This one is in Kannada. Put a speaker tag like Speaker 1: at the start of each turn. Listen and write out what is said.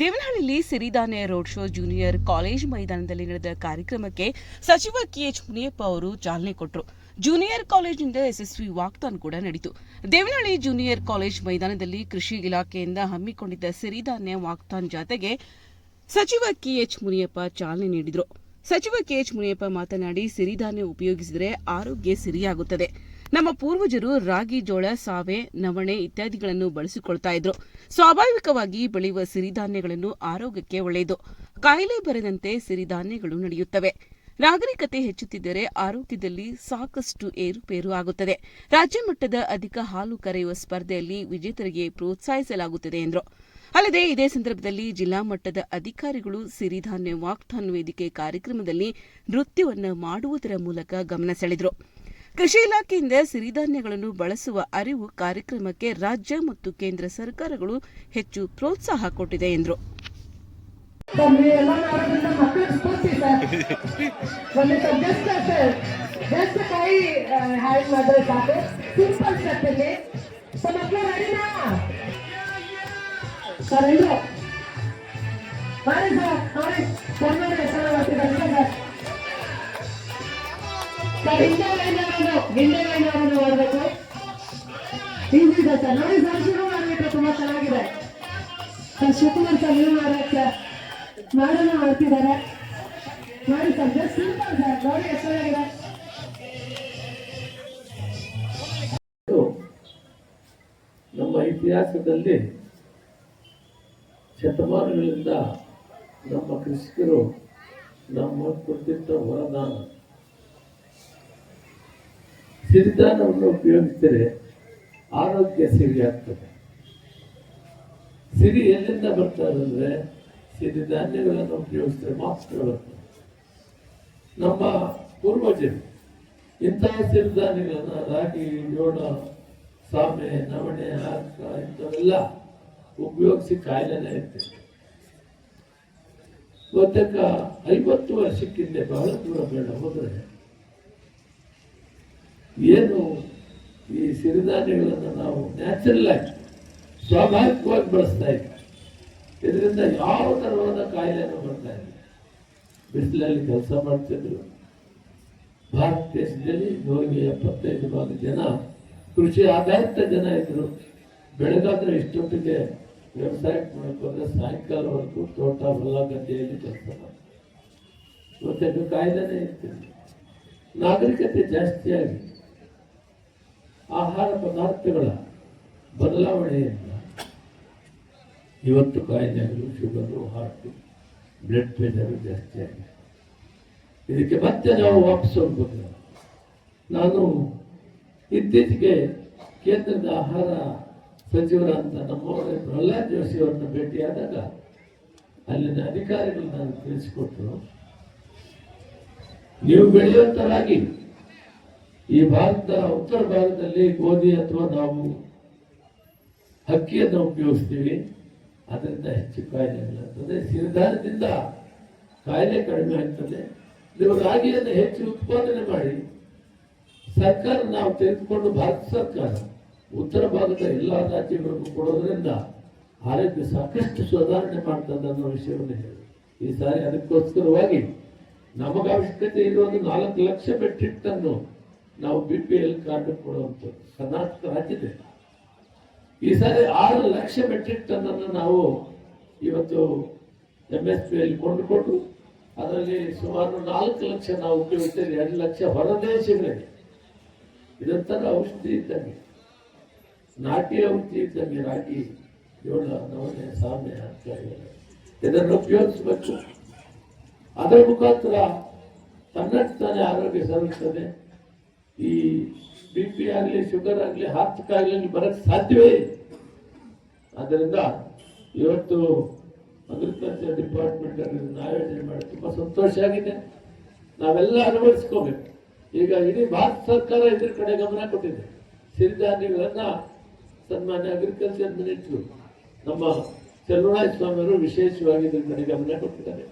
Speaker 1: ದೇವನಹಳ್ಳಿಯಲ್ಲಿ ಸಿರಿಧಾನ್ಯ ರೋಡ್ ಶೋ ಜೂನಿಯರ್ ಕಾಲೇಜ್ ಮೈದಾನದಲ್ಲಿ ನಡೆದ ಕಾರ್ಯಕ್ರಮಕ್ಕೆ ಸಚಿವ ಕೆಎಚ್ ಮುನಿಯಪ್ಪ ಅವರು ಚಾಲನೆ ಕೊಟ್ಟರು ಜೂನಿಯರ್ ಕಾಲೇಜಿನಿಂದ ಯಶಸ್ವಿ ವಾಕ್ತಾನ್ ಕೂಡ ನಡೆಯಿತು ದೇವನಹಳ್ಳಿ ಜೂನಿಯರ್ ಕಾಲೇಜ್ ಮೈದಾನದಲ್ಲಿ ಕೃಷಿ ಇಲಾಖೆಯಿಂದ ಹಮ್ಮಿಕೊಂಡಿದ್ದ ಸಿರಿಧಾನ್ಯ ವಾಕ್ತಾನ್ ಜಾತೆಗೆ ಸಚಿವ ಕೆಎಚ್ ಮುನಿಯಪ್ಪ ಚಾಲನೆ ನೀಡಿದರು. ಸಚಿವ ಕೆಎಚ್ ಮುನಿಯಪ್ಪ ಮಾತನಾಡಿ, ಸಿರಿಧಾನ್ಯ ಉಪಯೋಗಿಸಿದರೆ ಆರೋಗ್ಯ ಸಿರಿಯಾಗುತ್ತದೆ. ನಮ್ಮ ಪೂರ್ವಜರು ರಾಗಿ, ಜೋಳ, ಸಾವೆ, ನವಣೆ ಇತ್ಯಾದಿಗಳನ್ನು ಬಳಸಿಕೊಳ್ತಾ ಇದ್ರು. ಸ್ವಾಭಾವಿಕವಾಗಿ ಬೆಳೆಯುವ ಸಿರಿಧಾನ್ಯಗಳನ್ನು ಆರೋಗ್ಯಕ್ಕೆ ಒಳ್ಳೆಯದು. ಕಾಯಿಲೆ ಬರದಂತೆ ಸಿರಿಧಾನ್ಯಗಳು ನಡೆಯುತ್ತವೆ. ನಾಗರಿಕತೆ ಹೆಚ್ಚುತ್ತಿದ್ದರೆ ಆರೋಗ್ಯದಲ್ಲಿ ಸಾಕಷ್ಟು ಏರುಪೇರು ಆಗುತ್ತದೆ. ರಾಜ್ಯ ಮಟ್ಟದ ಅಧಿಕ ಹಾಲು ಕರೆಯುವ ಸ್ಪರ್ಧೆಯಲ್ಲಿ ವಿಜೇತರಿಗೆ ಪ್ರೋತ್ಸಾಹಿಸಲಾಗುತ್ತದೆ ಎಂದರು. ಅಲ್ಲದೆ ಇದೇ ಸಂದರ್ಭದಲ್ಲಿ ಜಿಲ್ಲಾ ಮಟ್ಟದ ಅಧಿಕಾರಿಗಳು ಸಿರಿಧಾನ್ಯ ವಾಕ್ಥಾನ್ ವೇದಿಕೆ ಕಾರ್ಯಕ್ರಮದಲ್ಲಿ ನೃತ್ಯವನ್ನು ಮಾಡುವುದರ ಮೂಲಕ ಗಮನ ಸೆಳೆದರು. ಕೃಷಿ ಇಲಾಖೆಯಿಂದ ಸಿರಿಧಾನ್ಯಗಳನ್ನು ಬಳಸುವ ಅರಿವು ಕಾರ್ಯಕ್ರಮಕ್ಕೆ ರಾಜ್ಯ ಮತ್ತು ಕೇಂದ್ರ ಸರ್ಕಾರಗಳು ಹೆಚ್ಚು ಪ್ರೋತ್ಸಾಹ ಕೊಟ್ಟಿದೆ ಎಂದರು.
Speaker 2: ಸರ್. ಸರ್ ಚೆನ್ನಾಗಿದೆ ಶಿವಕುಮಾರ್ ಸರ್ ನೀವು ಮಾಡಕ್ಕೆ ಮಾಡೋಣ ಮಾಡ್ತಿದ್ದಾರೆ ಮಾಡಿ ಸರ್ ಜಸ್ಟ್ ಸಿಂಪಲ್ ಸರ್ ನೋಡಿ
Speaker 3: ನಮ್ಮ ಇತಿಹಾಸದಲ್ಲಿ ಶತಮಾನಗಳಿಂದ ನಮ್ಮ ಕೃಷಿಕರು ನಮ್ಮ ಕೊಟ್ಟಿದ್ದ ವರದಾನ ಸಿರಿಧಾನವನ್ನು ಉಪಯೋಗಿಸಿದರೆ ಆರೋಗ್ಯ ಸಿರಿಯಾಗ್ತದೆ. ಸಿರಿ ಎಲ್ಲಿಂದ ಬರ್ತಾರೆ ಅಂದರೆ ಸಿರಿಧಾನ್ಯಗಳನ್ನು ಉಪಯೋಗಿಸಿದ್ರೆ ಮಾತ್ರ ಬರ್ತದೆ. ನಮ್ಮ ಪೂರ್ವಜರು ಇಂತಹ ಸಿರಿಧಾನ್ಯಗಳನ್ನು ರಾಗಿ, ಜೋಳ ಸಾಮೆ ನವಣೆ ಹಾಕ ಇಂಥವೆಲ್ಲ ಉಪಯೋಗಿಸಿ ಕಾಯಿಲೆನೇ ಇರ್ತದೆ ಇವತ್ತಕ್ಕ ಐವತ್ತು ವರ್ಷಕ್ಕಿಂತ ಬಹಳ ದೂರ ಬೇಡ ಹೋದ್ರೆ ಏನು ಈ ಸಿರಿಧಾನ್ಯಗಳನ್ನು ನಾವು ನ್ಯಾಚುರಲ್ ಆಗಿ ಸ್ವಾಭಾವಿಕವಾಗಿ ಬಳಸ್ತಾ ಇದ್ದೀವಿ. ಇದರಿಂದ ಯಾವ ತರವಾದ ಕಾಯಿಲೆನೂ ಬರ್ತಾ ಇಲ್ಲ. ಬಿಸಿಲಲ್ಲಿ ಕೆಲಸ ಮಾಡ್ತಿದ್ರು. ಭಾರತ ದೇಶದಲ್ಲಿ ನೂರಿಗೆ ಎಪ್ಪತ್ತೈದು ಭಾಗ ಜನ ಕೃಷಿ ಆಧಾರಿತ ಜನ ಇದ್ರು. ಬೆಳಗಾದ್ರೆ ಇಷ್ಟೊತ್ತಿಗೆ ವ್ಯವಸಾಯಕ್ಕೆ ಮಾಡಕ್ಕೆ ಹೋದ್ರೆ ಸಾಯಂಕಾಲವರೆಗೂ ತೋಟ, ಹೊಲ, ಗದ್ದೆಯಲ್ಲಿ ಕೆಲಸ ಮಾಡ್ತಾರೆ. ಇವತ್ತೇನು ಕಾಯ್ದೆನೇ ಇರ್ತಿಲ್ಲ. ನಾಗರಿಕತೆ ಜಾಸ್ತಿಯಾಗಿ ಆಹಾರ ಪದಾರ್ಥಗಳ ಬದಲಾವಣೆಯಿಂದ ಇವತ್ತು ಕಾಯಿಲೆಗಳು, ಶುಗರು ಹಾರ್ಟು ಬ್ಲಡ್ ಪ್ರೆಷರು ಜಾಸ್ತಿ ಆಗಿದೆ. ಇದಕ್ಕೆ ಮತ್ತೆ ನಾವು ವಾಪಸ್ ಹೋಗ್ಬೇಕು. ನಾನು ಇತ್ತೀಚೆಗೆ ಕೇಂದ್ರದ ಆಹಾರ ಸಚಿವರಂತ ನಮ್ಮವರೇ ಪ್ರಹ್ಲಾದ್ ಜೋಶಿ ಅವರನ್ನ ಭೇಟಿಯಾದಾಗ ಅಲ್ಲಿನ ಅಧಿಕಾರಿಗಳು ನಾನು ತಿಳಿಸಿಕೊಟ್ಟರು. ನೀವು ಬೆಳೆಯುವಂತ ರಾಗಿ ಈ ಭಾರತದ ಉತ್ತರ ಭಾಗದಲ್ಲಿ ಗೋಧಿ ಅಥವಾ ನಾವು ಅಕ್ಕಿಯನ್ನು ಉಪಯೋಗಿಸ್ತೀವಿ. ಅದರಿಂದ ಹೆಚ್ಚು ಕಾಯಿಲೆಗಳಾಗ್ತದೆ ಸಿರಿಧಾನ್ಯದಿಂದ ಕಾಯಿಲೆ ಕಡಿಮೆ ಆಗ್ತದೆ. ನೀವು ರಾಗಿಯನ್ನು ಹೆಚ್ಚು ಉತ್ಪಾದನೆ ಮಾಡಿ ಸರ್ಕಾರ ನಾವು ತೆಗೆದುಕೊಂಡು ಭಾರತ ಸರ್ಕಾರ ಉತ್ತರ ಭಾಗದ ಎಲ್ಲ ರಾಜ್ಯಗಳಿಗೂ ಕೊಡೋದ್ರಿಂದ ಆರೋಗ್ಯ ಸಾಕಷ್ಟು ಸುಧಾರಣೆ ಮಾಡ್ತದೆ ಅನ್ನೋ ವಿಷಯವನ್ನು ಹೇಳಿ. ಈ ಸಾರಿ ಅದಕ್ಕೋಸ್ಕರವಾಗಿ ನಮಗ ಅವಶ್ಯಕತೆ ಇರುವುದು ನಾಲ್ಕು ಲಕ್ಷ ಮೆಟ್ರಿಕ್ ಟನ್ನು ನಾವು ಬಿ ಪಿ ಎಲ್ ಕಾರ್ಡ್ ಕೊಡುವಂಥದ್ದು. ಕರ್ನಾಟಕ ರಾಜ್ಯದಲ್ಲಿ ಈ ಸಾರಿ ಆರು ಲಕ್ಷ ಮೆಟ್ರಿಕ್ ಟನ್ ಅನ್ನು ನಾವು ಇವತ್ತು ಎಂ ಎಸ್ ಪಿ ಅಲ್ಲಿ ಕೊಂಡುಕೊಂಡು ಅದರಲ್ಲಿ ಸುಮಾರು ನಾಲ್ಕು ಲಕ್ಷ ನಾವು ಉಪಯೋಗಿಸ್ತೇವೆ. ಎರಡು ಲಕ್ಷ ಹೊರದೇಶಗಳಿಗೆ ಇದೊಂಥರ ಔಷಧಿ ಇದ್ದಂಗೆ. ನಾಟಿ ಔಷಧಿ ಇದ್ದಂಗೆ ರಾಗಿ ಏಳು ನವನೆ ಸಾಮೆ ಅಂತ. ಇದನ್ನು ಉಪಯೋಗಿಸಬೇಕು. ಅದರ ಮುಖಾಂತರ ತನ್ನಷ್ಟು ತಾನೇ ಆರೋಗ್ಯ ಸಲ್ಲಿಸ್ತದೆ ಈ ಬಿ ಪಿ ಆಗಲಿ, ಶುಗರ್ ಆಗಲಿ ಹಾರ್ಟ್ ಕಾಯಿಲೆ ಬರಕ್ಕೆ ಸಾಧ್ಯವೇ ಆದ್ದರಿಂದ ಇವತ್ತು ಅಗ್ರಿಕಲ್ಚರ್ ಡಿಪಾರ್ಟ್ಮೆಂಟ್ ಆಯೋಜನೆ ಮಾಡಿ ತುಂಬ ಸಂತೋಷ ಆಗಿದೆ. ನಾವೆಲ್ಲ ಅಳವಡಿಸ್ಕೋಬೇಕು. ಈಗ ಇಡೀ ಭಾರತ ಸರ್ಕಾರ ಇದ್ರ ಕಡೆ ಗಮನ ಕೊಟ್ಟಿದೆ. ಸಿರಿಧಾನ್ಯಗಳನ್ನ ಸನ್ಮಾನ್ಯ ಅಗ್ರಿಕಲ್ಚರ್ ಮಿನಿಸ್ಟ್ರು ನಮ್ಮ ಚಲುವರಾಯ ಸ್ವಾಮಿಯವರು ವಿಶೇಷವಾಗಿ ಇದ್ರ ಕಡೆ ಗಮನ ಕೊಟ್ಟಿದ್ದಾರೆ.